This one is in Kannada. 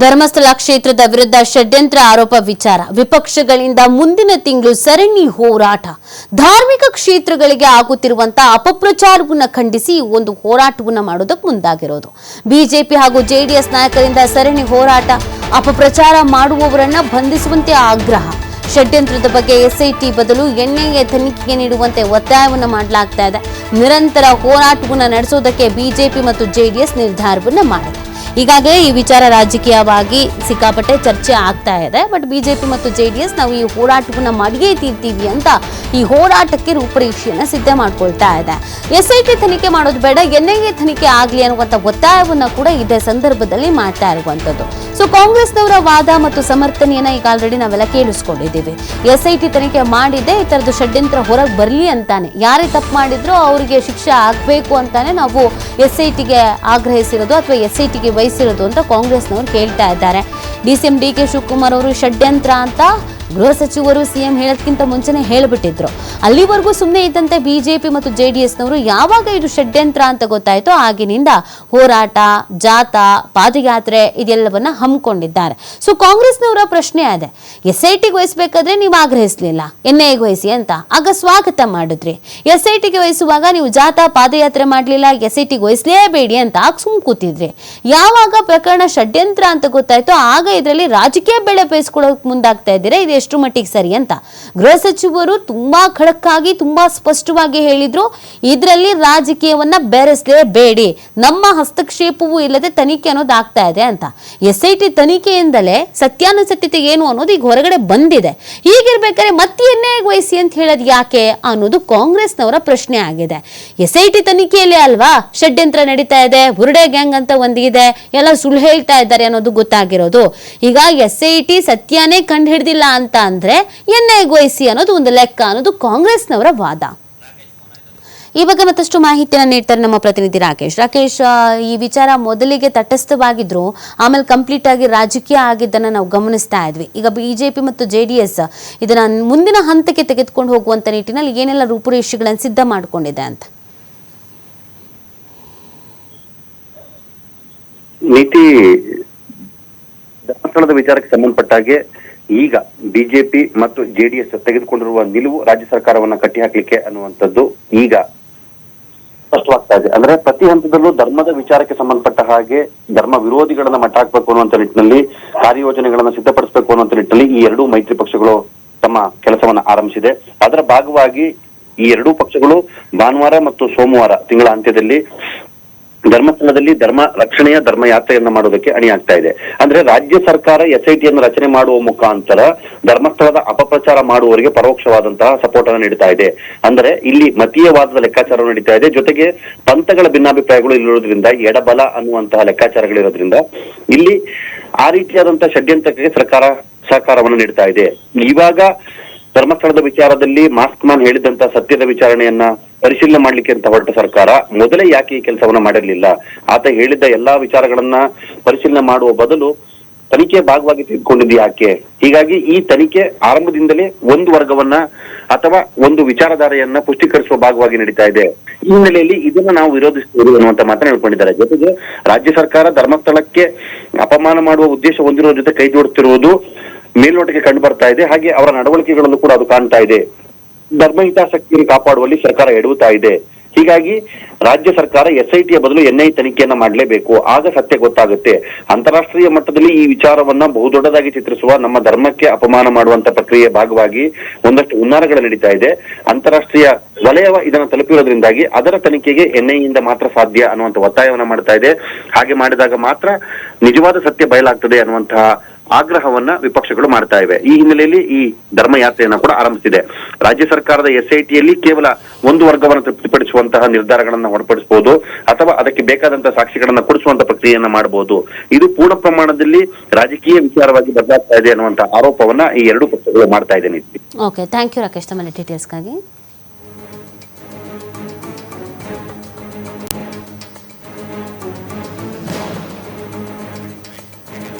ಧರ್ಮಸ್ಥಳ ಕ್ಷೇತ್ರದ ವಿರುದ್ಧ ಷಡ್ಯಂತ್ರ ಆರೋಪ ವಿಚಾರ. ವಿಪಕ್ಷಗಳಿಂದ ಮುಂದಿನ ತಿಂಗಳು ಸರಣಿ ಹೋರಾಟ. ಧಾರ್ಮಿಕ ಕ್ಷೇತ್ರಗಳಿಗೆ ಆಗುತ್ತಿರುವಂತಹ ಅಪಪ್ರಚಾರವನ್ನು ಖಂಡಿಸಿ ಒಂದು ಹೋರಾಟವನ್ನ ಮಾಡೋದಕ್ಕೆ ಮುಂದಾಗಿರೋದು. ಬಿಜೆಪಿ ಹಾಗೂ ಜೆಡಿಎಸ್ ನಾಯಕರಿಂದ ಸರಣಿ ಹೋರಾಟ, ಅಪಪ್ರಚಾರ ಮಾಡುವವರನ್ನ ಬಂಧಿಸುವಂತೆ ಆಗ್ರಹ. ಷಡ್ಯಂತ್ರದ ಬಗ್ಗೆ ಎಸ್ಐಟಿ ಬದಲು ಎನ್ಐಎ ತನಿಖೆಗೆ ನೀಡುವಂತೆ ಒತ್ತಾಯವನ್ನು ಮಾಡಲಾಗ್ತಾ ಇದೆ. ನಿರಂತರ ಹೋರಾಟವನ್ನು ನಡೆಸೋದಕ್ಕೆ ಬಿಜೆಪಿ ಮತ್ತು ಜೆಡಿಎಸ್ ನಿರ್ಧಾರವನ್ನ ಮಾಡಿದೆ. ಈಗಾಗಲೇ ಈ ವಿಚಾರ ರಾಜಕೀಯವಾಗಿ ಸಿಕ್ಕಾಪಟ್ಟೆ ಚರ್ಚೆ ಆಗ್ತಾ ಇದೆ. ಬಟ್ ಬಿಜೆಪಿ ಮತ್ತು ಜೆಡಿಎಸ್ ನಾವು ಈ ಹೋರಾಟವನ್ನು ಮಾಡಿಯೇ ತೀರ್ತೀವಿ ಅಂತ ಈ ಹೋರಾಟಕ್ಕೆ ರೂಪುರೇಷೆಯನ್ನು ಸಿದ್ಧ ಮಾಡ್ಕೊಳ್ತಾ ಇದೆ. ಎಸ್ ಐ ಟಿ ತನಿಖೆ ಮಾಡೋದು ಬೇಡ ಎನ್ ಐ ಎ ತನಿಖೆ ಆಗಲಿ ಅನ್ನುವಂಥ ಒತ್ತಾಯವನ್ನು ಕೂಡ ಇದೇ ಸಂದರ್ಭದಲ್ಲಿ ಮಾಡ್ತಾ ಇರುವಂಥದ್ದು. ಸೊ ಕಾಂಗ್ರೆಸ್ನವರ ವಾದ ಮತ್ತು ಸಮರ್ಥನೆಯನ್ನ ಈಗ ಆಲ್ರೆಡಿ ನಾವೆಲ್ಲ ಕೇಳಿಸ್ಕೊಂಡಿದ್ದೀವಿ. ಎಸ್ ಐ ಟಿ ತನಿಖೆ ಮಾಡಿದೆ ಈ ಥರದ್ದು ಷಡ್ಯಂತ್ರ ಹೊರಗೆ ಬರಲಿ ಅಂತಾನೆ. ಯಾರೇ ತಪ್ಪು ಮಾಡಿದ್ರೋ ಅವರಿಗೆ ಶಿಕ್ಷೆ ಆಗಬೇಕು ಅಂತಾನೆ ನಾವು ಎಸ್ ಐ ಟಿಗೆ ಆಗ್ರಹಿಸಿರೋದು ಅಥವಾ ಎಸ್ ಐ ಟಿಗೆ ವಹಿಸಿರೋದು ಅಂತ ಕಾಂಗ್ರೆಸ್ನವರು ಕೇಳ್ತಾ ಇದ್ದಾರೆ. D C M D K Shivakumar ಅವರು ಷಡ್ಯಂತ್ರ ಅಂತ ಗೃಹ ಸಚಿವರು ಸಿಎಂ ಹೇಳೋದಕ್ಕಿಂತ ಮುಂಚೆನೆ ಹೇಳಿಬಿಟ್ಟಿದ್ರು. ಅಲ್ಲಿವರೆಗೂ ಸುಮ್ಮನೆ ಇದ್ದಂತೆ ಬಿಜೆಪಿ ಮತ್ತು ಜೆ ಡಿ ಎಸ್ನವರು ಯಾವಾಗ ಇದು ಷಡ್ಯಂತ್ರ ಅಂತ ಗೊತ್ತಾಯಿತೋ ಆಗಿನಿಂದ ಹೋರಾಟ, ಜಾಥಾ, ಪಾದಯಾತ್ರೆ ಇದೆಲ್ಲವನ್ನ ಹಮ್ಮಿಕೊಂಡಿದ್ದಾರೆ. ಸೊ ಕಾಂಗ್ರೆಸ್ನವರ ಪ್ರಶ್ನೆ ಅದೇ. ಎಸ್ ಐ ಟಿಗೆ ವಹಿಸಬೇಕಾದ್ರೆ ನೀವು ಆಗ್ರಹಿಸಲಿಲ್ಲ. ಎನ್ ಐಗೆ ವಹಿಸಿ ಅಂತ. ಆಗ ಸ್ವಾಗತ ಮಾಡಿದ್ರಿ. ಎಸ್ ಐ ಟಿಗೆ ವಹಿಸುವಾಗ ನೀವು ಜಾಥಾ, ಪಾದಯಾತ್ರೆ ಮಾಡಲಿಲ್ಲ, ಎಸ್ ಐ ಟಿಗೆ ವಹಿಸಲೇಬೇಡಿ ಅಂತ ಆಗ ಸುಮ್ ಕೂತಿದ್ರಿ. ಯಾವಾಗ ಪ್ರಕರಣ ಷಡ್ಯಂತ್ರ ಅಂತ ಗೊತ್ತಾಯ್ತೋ ಆಗ ಇದರಲ್ಲಿ ರಾಜಕೀಯ ಬೆಳೆ ಬೇಯಿಸ್ಕೊಳ್ಳೋಕೆ ಮುಂದಾಗ್ತಾ ಇದ್ದೀರಾ? ಇದು ಎಷ್ಟು ಮಟ್ಟಿಗೆ ಸರಿ ಅಂತ. ಗೃಹ ಸಚಿವರು ತುಂಬಾ ಖಡಕ್ಕಾಗಿ, ತುಂಬಾ ಸ್ಪಷ್ಟವಾಗಿ ಹೇಳಿದ್ರು, ಇದರಲ್ಲಿ ರಾಜಕೀಯವನ್ನ ಬೆರೆಸಲೇಬೇಡಿ, ನಮ್ಮ ಹಸ್ತಕ್ಷೇಪವೂ ಇಲ್ಲದೆ ತನಿಖೆ ಅನ್ನೋದು ಆಗ್ತಾ ಇದೆ ಅಂತ. ಎಸ್ ಐ ಟಿ ತನಿಖೆಯಿಂದಲೇ ಸತ್ಯಾನುಸತ್ಯತೆ ಏನು ಅನ್ನೋದು ಈಗ ಹೊರಗಡೆ ಬಂದಿದೆ. ಹೀಗಿರ್ಬೇಕಾದ್ರೆ ಮತ್ತೆ ಎನ್ನೇ ವಹಿಸಿ ಅಂತ ಹೇಳೋದು ಯಾಕೆ ಅನ್ನೋದು ಕಾಂಗ್ರೆಸ್ನವರ ಪ್ರಶ್ನೆ ಆಗಿದೆ. ಎಸ್ ಐ ಟಿ ತನಿಖೆಯಲ್ಲಿ ಅಲ್ವಾ ಷಡ್ಯಂತ್ರ ನಡೀತಾ ಇದೆ ಬುರುಡೆ ಗ್ಯಾಂಗ್ ಅಂತ ಒಂದಿದೆ, ಎಲ್ಲ ಸುಳ್ಳು ಹೇಳ್ತಾ ಇದ್ದಾರೆ ಅನ್ನೋದು ಗೊತ್ತಾಗಿರೋದು. ಈಗ ಎಸ್ ಐ ಟಿ ಸತ್ಯನೇ ಕಂಡು ಅಂತ ಅಂದ್ರೆ ಎನ್ಐ ವಹಿಸಿ ಅನ್ನೋದು ಒಂದು ಲೆಕ್ಕ ಅನ್ನೋದು ಕಾಂಗ್ರೆಸ್ನವರ ವಾದ. ಈ ಬಗ್ಗೆ ಮತ್ತಷ್ಟು ಮಾಹಿತಿಯನ್ನು ನೀಡ್ತಾರೆ ನಮ್ಮ ಪ್ರತಿನಿಧಿ ರಾಕೇಶ್. ರಾಕೇಶ್ ಈ ವಿಚಾರ ಮೊದಲಿಗೆ ತಟಸ್ಥವಾಗಿದ್ರು, ಆಮೇಲೆ ಕಂಪ್ಲೀಟ್ ಆಗಿ ರಾಜಕೀಯ ಆಗಿದ್ದನ್ನು ನಾವು ಗಮನಿಸ್ತಾ ಇದ್ವಿ. ಈಗ ಬಿಜೆಪಿ ಮತ್ತು ಜೆ ಡಿ ಎಸ್ ಇದನ್ನ ಮುಂದಿನ ಹಂತಕ್ಕೆ ತೆಗೆದುಕೊಂಡು ಹೋಗುವಂತ ನಿಟ್ಟಿನಲ್ಲಿ ಏನೆಲ್ಲ ರೂಪುರೇಷೆಗಳನ್ನು ಸಿದ್ಧ ಮಾಡಿಕೊಂಡಿದೆ ಅಂತ? ನೀತಿ ಧರ್ಮಸ್ಥಳದ ವಿಚಾರಕ್ಕೆ ಸಂಬಂಧಪಟ್ಟ ಹಾಗೆ ಈಗ ಬಿಜೆಪಿ ಮತ್ತು ಜೆಡಿಎಸ್ ತೆಗೆದುಕೊಂಡಿರುವ ನಿಲುವು ರಾಜ್ಯ ಸರ್ಕಾರವನ್ನ ಕಟ್ಟಿಹಾಕಲಿಕ್ಕೆ ಅನ್ನುವಂಥದ್ದು ಈಗ ಸ್ಪಷ್ಟವಾಗ್ತಾ ಇದೆ. ಅಂದ್ರೆ ಪ್ರತಿ ಹಂತದಲ್ಲೂ ಧರ್ಮದ ವಿಚಾರಕ್ಕೆ ಸಂಬಂಧಪಟ್ಟ ಹಾಗೆ ಧರ್ಮ ವಿರೋಧಿಗಳನ್ನ ಮಟ್ಟ ಹಾಕ್ಬೇಕು ಅನ್ನುವಂತ ನಿಟ್ಟಿನಲ್ಲಿ, ಕಾರ್ಯಯೋಜನೆಗಳನ್ನ ಸಿದ್ಧಪಡಿಸಬೇಕು ಅನ್ನುವಂತ ನಿಟ್ಟಿನಲ್ಲಿ ಈ ಎರಡೂ ಮೈತ್ರಿ ಪಕ್ಷಗಳು ತಮ್ಮ ಕೆಲಸವನ್ನ ಆರಂಭಿಸಿದೆ. ಅದರ ಭಾಗವಾಗಿ ಈ ಎರಡೂ ಪಕ್ಷಗಳು ಭಾನುವಾರ ಮತ್ತು ಸೋಮವಾರ ತಿಂಗಳ ಅಂತ್ಯದಲ್ಲಿ ಧರ್ಮಸ್ಥಳದಲ್ಲಿ ಧರ್ಮ ರಕ್ಷಣೆಯ ಧರ್ಮ ಯಾತ್ರೆಯನ್ನ ಮಾಡೋದಕ್ಕೆ ಅಣಿಯಾಗ್ತಾ ಇದೆ. ಅಂದ್ರೆ ರಾಜ್ಯ ಸರ್ಕಾರ ಎಸ್ ಐ ಟಿಯನ್ನು ರಚನೆ ಮಾಡುವ ಮುಖಾಂತರ ಧರ್ಮಸ್ಥಳದ ಅಪಪ್ರಚಾರ ಮಾಡುವವರಿಗೆ ಪರೋಕ್ಷವಾದಂತಹ ಸಪೋರ್ಟ್ ಅನ್ನು ನೀಡ್ತಾ ಇದೆ. ಅಂದ್ರೆ ಇಲ್ಲಿ ಮತೀಯವಾದದ ಲೆಕ್ಕಾಚಾರ ನಡೀತಾ ಇದೆ. ಜೊತೆಗೆ ಪಂಥಗಳ ಭಿನ್ನಾಭಿಪ್ರಾಯಗಳು ಇಲ್ಲಿರೋದ್ರಿಂದ ಎಡಬಲ ಅನ್ನುವಂತಹ ಲೆಕ್ಕಾಚಾರಗಳಿರೋದ್ರಿಂದ ಇಲ್ಲಿ ಆ ರೀತಿಯಾದಂತಹ ಷಡ್ಯಂತ್ರಕ್ಕೆ ಸರ್ಕಾರ ಸಹಕಾರವನ್ನು ನೀಡ್ತಾ ಇದೆ. ಇವಾಗ ಧರ್ಮಸ್ಥಳದ ವಿಚಾರದಲ್ಲಿ ಮಾಸ್ಕ್ ಮಾನ್ ಹೇಳಿದಂತಹ ಸತ್ಯದ ವಿಚಾರಣೆಯನ್ನ ಪರಿಶೀಲನೆ ಮಾಡ್ಲಿಕ್ಕೆ ಅಂತ ಹೊರಟ ಸರ್ಕಾರ. ಮೊದಲೇ ಯಾಕೆ ಈ ಕೆಲಸವನ್ನ ಮಾಡಿರಲಿಲ್ಲ? ಆತ ಹೇಳಿದ್ದ ಎಲ್ಲಾ ವಿಚಾರಗಳನ್ನ ಪರಿಶೀಲನೆ ಮಾಡುವ ಬದಲು ತನಿಖೆ ಭಾಗವಾಗಿ ತೆಗೆದುಕೊಂಡಿದ್ದು ಯಾಕೆ? ಹೀಗಾಗಿ ಈ ತನಿಖೆ ಆರಂಭದಿಂದಲೇ ಒಂದು ವರ್ಗವನ್ನ ಅಥವಾ ಒಂದು ವಿಚಾರಧಾರೆಯನ್ನ ಪುಷ್ಟೀಕರಿಸುವ ಭಾಗವಾಗಿ ನಡೀತಾ ಇದೆ. ಈ ಹಿನ್ನೆಲೆಯಲ್ಲಿ ಇದನ್ನ ನಾವು ವಿರೋಧಿಸ್ತೀವಿ ಅನ್ನುವಂತ ಮಾತನ್ನ ಹೇಳ್ಕೊಂಡಿದ್ದಾರೆ. ಜೊತೆಗೆ ರಾಜ್ಯ ಸರ್ಕಾರ ಧರ್ಮಸ್ಥಳಕ್ಕೆ ಅಪಮಾನ ಮಾಡುವ ಉದ್ದೇಶ ಹೊಂದಿರುವ ಜೊತೆ ಕೈ ಜೋಡುತ್ತಿರುವುದು ಮೇಲ್ನೋಟಕ್ಕೆ ಕಂಡು ಬರ್ತಾ ಇದೆ. ಹಾಗೆ ಅವರ ನಡವಳಿಕೆಗಳಲ್ಲೂ ಕೂಡ ಅದು ಕಾಣ್ತಾ ಇದೆ. ಧರ್ಮ ಹಿತಾಸಕ್ತಿಯನ್ನು ಕಾಪಾಡುವಲ್ಲಿ ಸರ್ಕಾರ ಎಡುತ್ತಾ ಇದೆ. ಹೀಗಾಗಿ ರಾಜ್ಯ ಸರ್ಕಾರ ಎಸ್ ಟಿಯ ಬದಲು ಎನ್ಐ ತನಿಖೆಯನ್ನ ಮಾಡಲೇಬೇಕು. ಆಗ ಸತ್ಯ ಗೊತ್ತಾಗುತ್ತೆ. ಅಂತಾರಾಷ್ಟ್ರೀಯ ಮಟ್ಟದಲ್ಲಿ ಈ ವಿಚಾರವನ್ನ ಬಹುದೊಡ್ಡದಾಗಿ ಚಿತ್ರಿಸುವ ನಮ್ಮ ಧರ್ಮಕ್ಕೆ ಅಪಮಾನ ಮಾಡುವಂತ ಪ್ರಕ್ರಿಯೆ ಭಾಗವಾಗಿ ಒಂದಷ್ಟು ಹುನ್ನಾರಗಳು ನಡೀತಾ ಇದೆ. ಅಂತಾರಾಷ್ಟ್ರೀಯ ವಲಯ ಇದನ್ನು ತಲುಪಿರೋದ್ರಿಂದಾಗಿ ಅದರ ತನಿಖೆಗೆ ಇಂದ ಮಾತ್ರ ಸಾಧ್ಯ ಅನ್ನುವಂತ ಒತ್ತಾಯವನ್ನ ಮಾಡ್ತಾ ಇದೆ. ಹಾಗೆ ಮಾಡಿದಾಗ ಮಾತ್ರ ನಿಜವಾದ ಸತ್ಯ ಬಯಲಾಗ್ತದೆ ಅನ್ನುವಂತಹ ಆಗ್ರಹವನ್ನ ವಿಪಕ್ಷಗಳು ಮಾಡ್ತಾ ಇವೆ. ಈ ಹಿನ್ನೆಲೆಯಲ್ಲಿ ಈ ಧರ್ಮಯಾತ್ರೆಯನ್ನ ಕೂಡ ಆರಂಭಿಸಿದೆ. ರಾಜ್ಯ ಸರ್ಕಾರದ ಎಸ್ ಐಟಿಯಲ್ಲಿ ಕೇವಲ ಒಂದು ವರ್ಗವನ್ನು ತೃಪ್ತಿಪಡಿಸುವಂತಹ ನಿರ್ಧಾರಗಳನ್ನ ಹೊರಪಡಿಸಬಹುದು ಅಥವಾ ಅದಕ್ಕೆ ಬೇಕಾದಂತಹ ಸಾಕ್ಷಿಗಳನ್ನ ಕೊಡಿಸುವಂತ ಪ್ರಕ್ರಿಯೆಯನ್ನ ಮಾಡಬಹುದು ಇದು ಪೂರ್ಣ ಪ್ರಮಾಣದಲ್ಲಿ ರಾಜಕೀಯ ವಿಚಾರವಾಗಿ ಬದಲಾಗ್ತಾ ಇದೆ ಅನ್ನುವಂತ ಆರೋಪವನ್ನ ಈ ಎರಡು ಪಕ್ಷಗಳು ಮಾಡ್ತಾ ಇದೆ ಓಕೆ ಥ್ಯಾಂಕ್ ಯು ರಾಕೇಶ್ ಡೀಟೇಲ್ಸ್ಗಾಗಿ